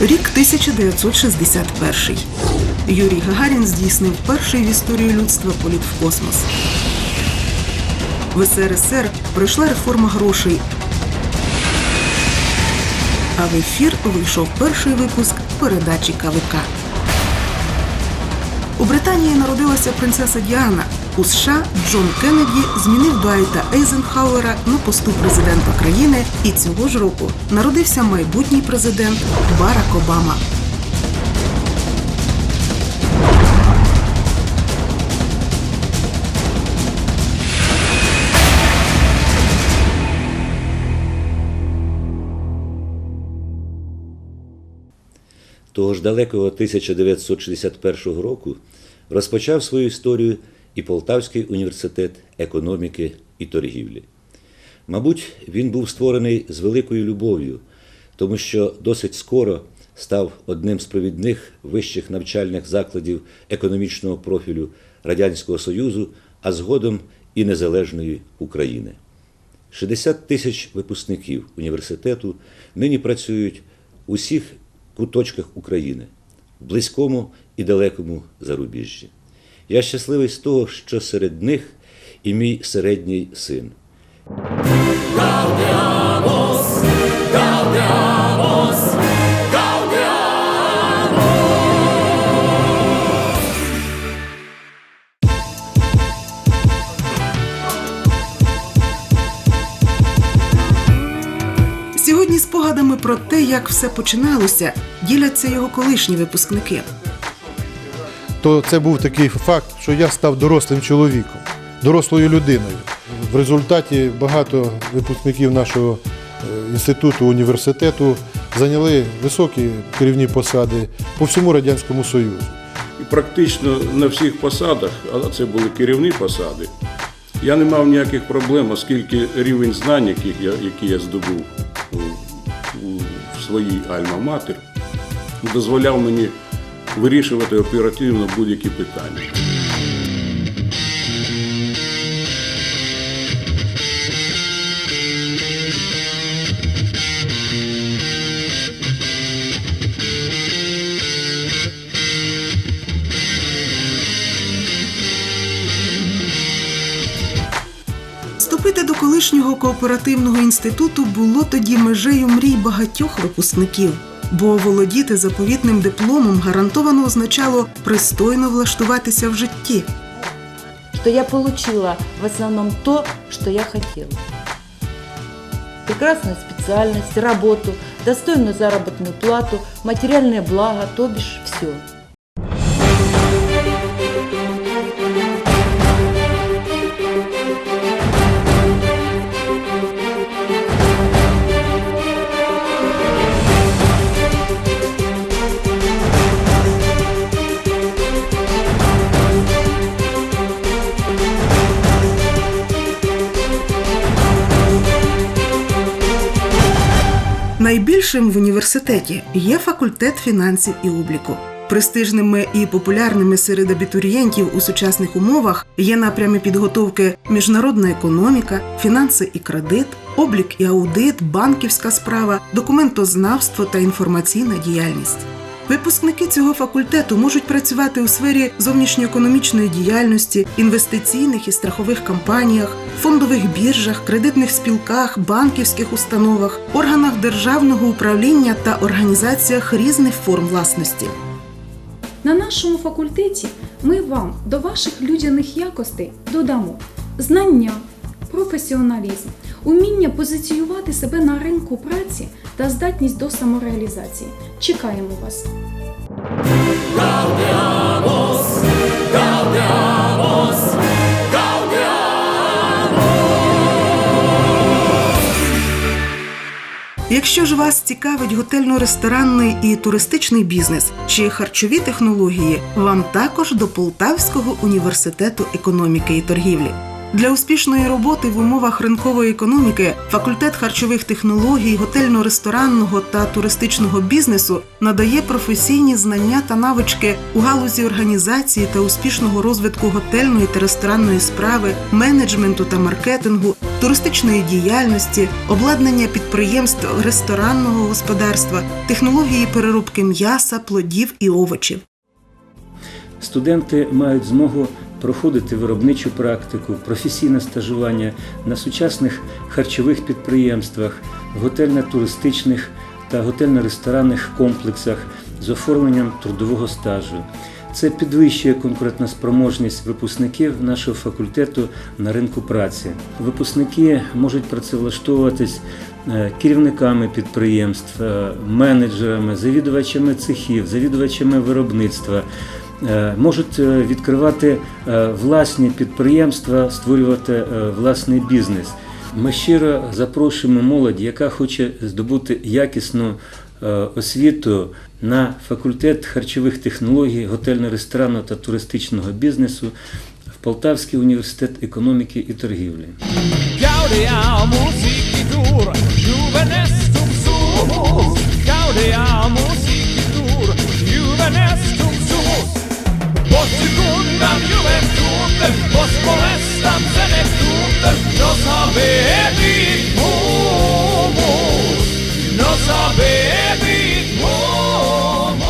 Рік 1961. Юрій Гагарін здійснив перший в історії людства політ в космос. В СРСР пройшла реформа грошей. А в ефір вийшов перший випуск передачі КВК. У Британії народилася принцеса Діана. У США Джон Кеннеді змінив Дуайта Ейзенхауера на посту президента країни, і цього ж року народився майбутній президент Барак Обама. Того ж далекого 1961 року розпочав свою історію і Полтавський університет економіки і торгівлі. Мабуть, він був створений з великою любов'ю, тому що досить скоро став одним з провідних вищих навчальних закладів економічного профілю Радянського Союзу, а згодом і Незалежної України. 60 тисяч випускників університету нині працюють у всіх куточках України, в близькому і далекому зарубіжжі. Я щасливий з того, що серед них і мій середній син. Сьогодні спогадами про те, як все починалося, діляться його колишні випускники. То це був такий факт, що я став дорослим чоловіком, дорослою людиною. В результаті багато випускників нашого е, інституту, університету зайняли високі керівні посади по всьому Радянському Союзу. І практично на всіх посадах, а це були керівні посади, я не мав ніяких проблем, оскільки рівень знань, яких я, які я здобув в своїй альма-матер, дозволяв мені вирішувати оперативно будь-які питання. Вступити до колишнього кооперативного інституту було тоді межею мрій багатьох випускників, бо володіти заповітним дипломом гарантовано означало пристойно влаштуватися в житті. Що я получила в основном то, что я хотела. Прекрасную специальность, работу, достойную заработную плату, матеріальне благо, то бишь все. Найбільшим в університеті є факультет фінансів і обліку. Престижними і популярними серед абітурієнтів у сучасних умовах є напрями підготовки міжнародна економіка, фінанси і кредит, облік і аудит, банківська справа, документознавство та інформаційна діяльність. Випускники цього факультету можуть працювати у сфері зовнішньоекономічної діяльності, інвестиційних і страхових компаніях, фондових біржах, кредитних спілках, банківських установах, органах державного управління та організаціях різних форм власності. На нашому факультеті ми вам до ваших людяних якостей додамо знання, професіоналізм, уміння позиціювати себе на ринку праці та здатність до самореалізації. Чекаємо вас! Якщо ж вас цікавить готельно-ресторанний і туристичний бізнес чи харчові технології, вам також до Полтавського університету економіки і торгівлі. Для успішної роботи в умовах ринкової економіки факультет харчових технологій, готельно-ресторанного та туристичного бізнесу надає професійні знання та навички у галузі організації та успішного розвитку готельної та ресторанної справи, менеджменту та маркетингу, туристичної діяльності, обладнання підприємств ресторанного господарства, технології переробки м'яса, плодів і овочів. Студенти мають змогу проходити виробничу практику, професійне стажування на сучасних харчових підприємствах, готельно-туристичних та готельно-ресторанних комплексах з оформленням трудового стажу. Це підвищує конкурентоспроможність випускників нашого факультету на ринку праці. Випускники можуть працевлаштовуватись е, керівниками підприємств, е, менеджерами, завідувачами цехів, завідувачами виробництва. Е, Можуть е, відкривати е, власні підприємства, створювати власний бізнес. Ми щиро запрошуємо молодь, яка хоче здобути якісну освіту на факультет харчових технологій, готельно-ресторанного та туристичного бізнесу в Полтавський університет економіки і торгівлі. Juvenestum sumus. Gaudiamus igitur, juvenestum. Post secundam juventutem, post molestam senectutem, nos habebit humus, nos habebit humus.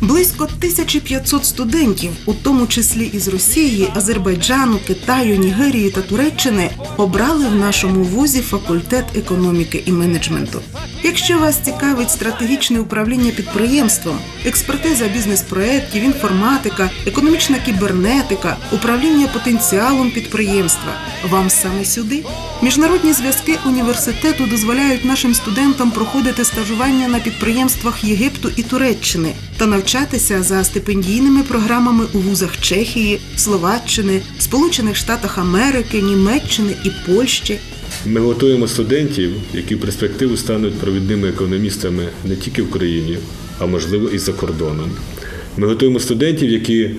Близько 1500 студентів, у тому числі із Росії, Азербайджану, Китаю, Нігерії та Туреччини, обрали в нашому вузі факультет економіки і менеджменту. Якщо вас цікавить стратегічне управління підприємством, експертиза бізнес-проєктів, інформатика, економічна кібернетика, управління потенціалом підприємства, вам саме сюди. Міжнародні зв'язки університету дозволяють нашим студентам проходити стажування на підприємствах Єгипту і Туреччини та навчатися за стипендійними програмами у вузах Чехії, Словаччини, Сполучених Штатах Америки, Німеччини і Польщі. Ми готуємо студентів, які в перспективу стануть провідними економістами не тільки в країні, а можливо і за кордоном. Ми готуємо студентів, які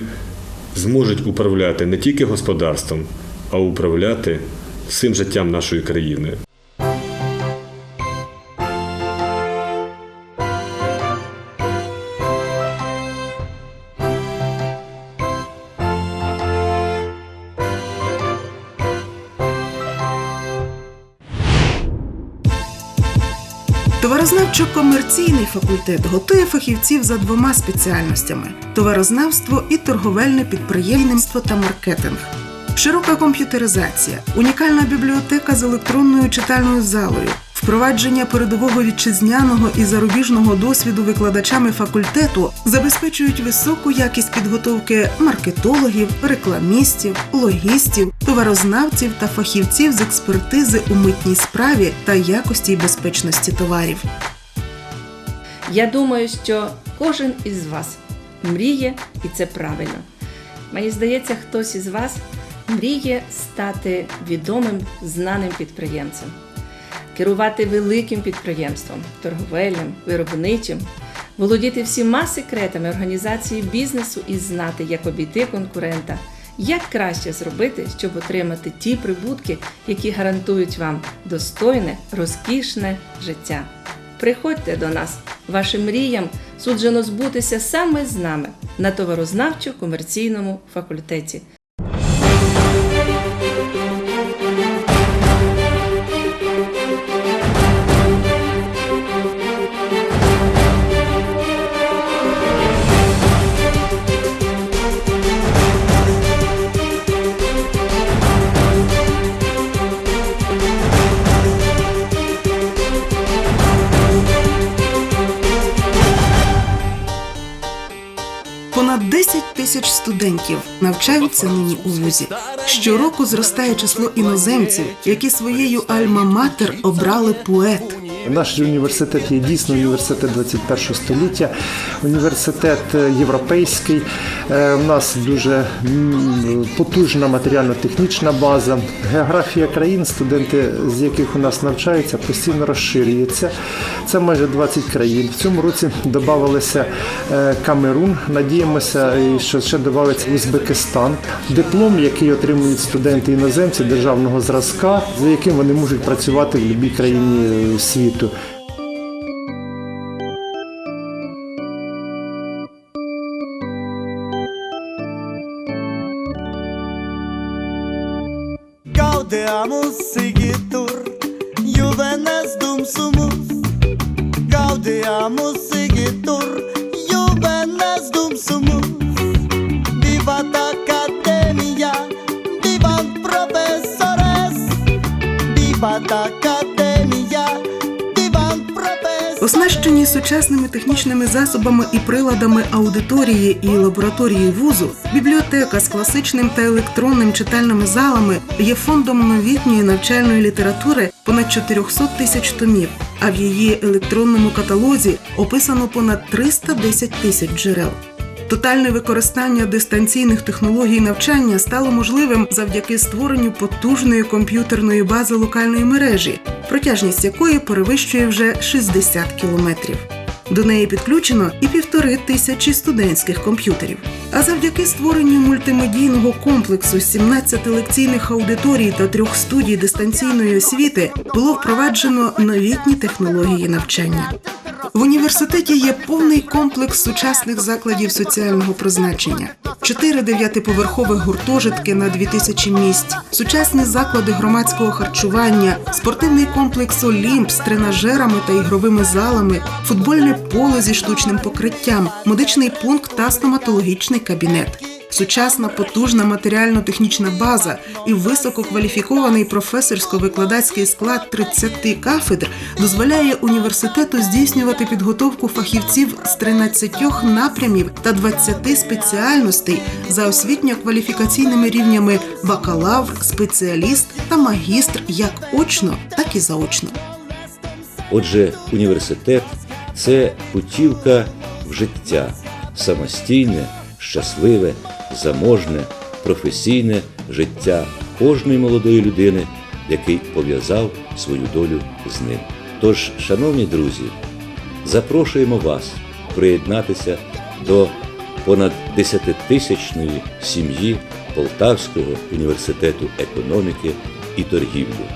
зможуть управляти не тільки господарством, а управляти всім життям нашої країни. Товарознавчо-комерційний факультет готує фахівців за двома спеціальностями: товарознавство і торговельне підприємництво та маркетинг. Широка комп'ютеризація, унікальна бібліотека з електронною читальною залою, впровадження передового вітчизняного і зарубіжного досвіду викладачами факультету забезпечують високу якість підготовки маркетологів, рекламістів, логістів, товарознавців та фахівців з експертизи у митній справі та якості й безпечності товарів. Я думаю, що кожен із вас мріє, і це правильно. Мені здається, хтось із вас мріє стати відомим, знаним підприємцем, керувати великим підприємством, торговельним, виробничим, володіти всіма секретами організації бізнесу і знати, як обійти конкурента, як краще зробити, щоб отримати ті прибутки, які гарантують вам достойне, розкішне життя. Приходьте до нас, вашим мріям суджено збутися саме з нами на товарознавчо-комерційному факультеті. Понад 10 тисяч студентів навчаються нині у вузі. Щороку зростає число іноземців, які своєю альма-матер обрали поет. Наш університет є дійсно університет 21 століття, університет е, європейський. Е, У нас дуже потужна матеріально-технічна база. Географія країн, студенти, з яких у нас навчаються, постійно розширюється. Це майже 20 країн. В цьому році додавалися е, Камерун. Надіємося, що ще додається Узбекистан. Диплом, який отримують студенти іноземці державного зразка, за яким вони можуть працювати в будь-якій країні е, Egito. Gaudeamus juvenes dum sumus. Gaudeamus sigitur, juvenes dum sumus. Vivat academia, viva professores, Viva da academia. Оснащені сучасними технічними засобами і приладами аудиторії і лабораторії вузу, бібліотека з класичним та електронним читальними залами є фондом новітньої навчальної літератури понад 400 тисяч томів. А в її електронному каталозі описано понад 310 тисяч джерел. Тотальне використання дистанційних технологій навчання стало можливим завдяки створенню потужної комп'ютерної бази локальної мережі, протяжність якої перевищує вже 60 кілометрів. До неї підключено і півтори тисячі студентських комп'ютерів. А завдяки створенню мультимедійного комплексу 17 лекційних аудиторій та трьох студій дистанційної освіти було впроваджено новітні технології навчання. В університеті є повний комплекс сучасних закладів соціального призначення, чотири дев'ятиповерхових гуртожитки на 2000 місць, сучасні заклади громадського харчування, спортивний комплекс Олімп з тренажерами та ігровими залами, футбольне поле зі штучним покриттям, медичний пункт та стоматологічний кабінет. Сучасна потужна матеріально-технічна база і висококваліфікований професорсько-викладацький склад 30 кафедр дозволяє університету здійснювати підготовку фахівців з 13 напрямів та 20 спеціальностей за освітньо-кваліфікаційними рівнями бакалавр, спеціаліст та магістр як очно, так і заочно. Отже, університет це путівка в життя, самостійне, щасливе, заможне, професійне життя кожної молодої людини, який пов'язав свою долю з ним. Тож, шановні друзі, запрошуємо вас приєднатися до понад десятитисячної сім'ї Полтавського університету економіки і торгівлі.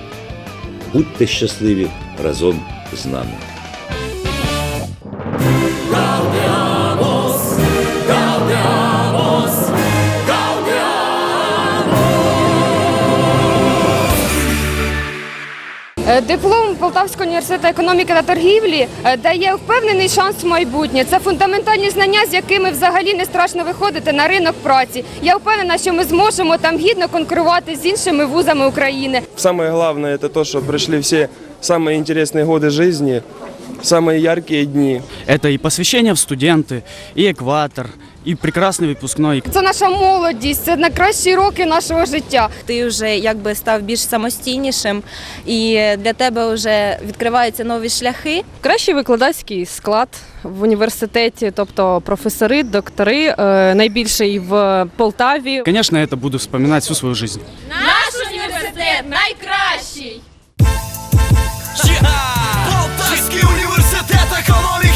Будьте щасливі разом з нами. Диплом Полтавського університету економіки та торгівлі е, дає впевнений шанс в майбутнє. Це фундаментальні знання, з якими взагалі не страшно виходити на ринок праці. Я впевнена, що ми зможемо там гідно конкурувати з іншими вузами України. Самое главное это то, что пришли все самые интересные годы жизни, самые яркие дни. Это и посвящение в студенты, и экватор, и прекрасный выпускной. Це наша молодість, це найкращі роки нашого життя. Ти вже якби став більш самостійнішим, і для тебе вже відкриваються нові шляхи. Кращий викладацький склад в університеті, тобто професори, доктори, е, найбільший в Полтаві. Конечно, это буду вспоминать всю свою жизнь. Наш університет найкращий. Полтавський університет економіки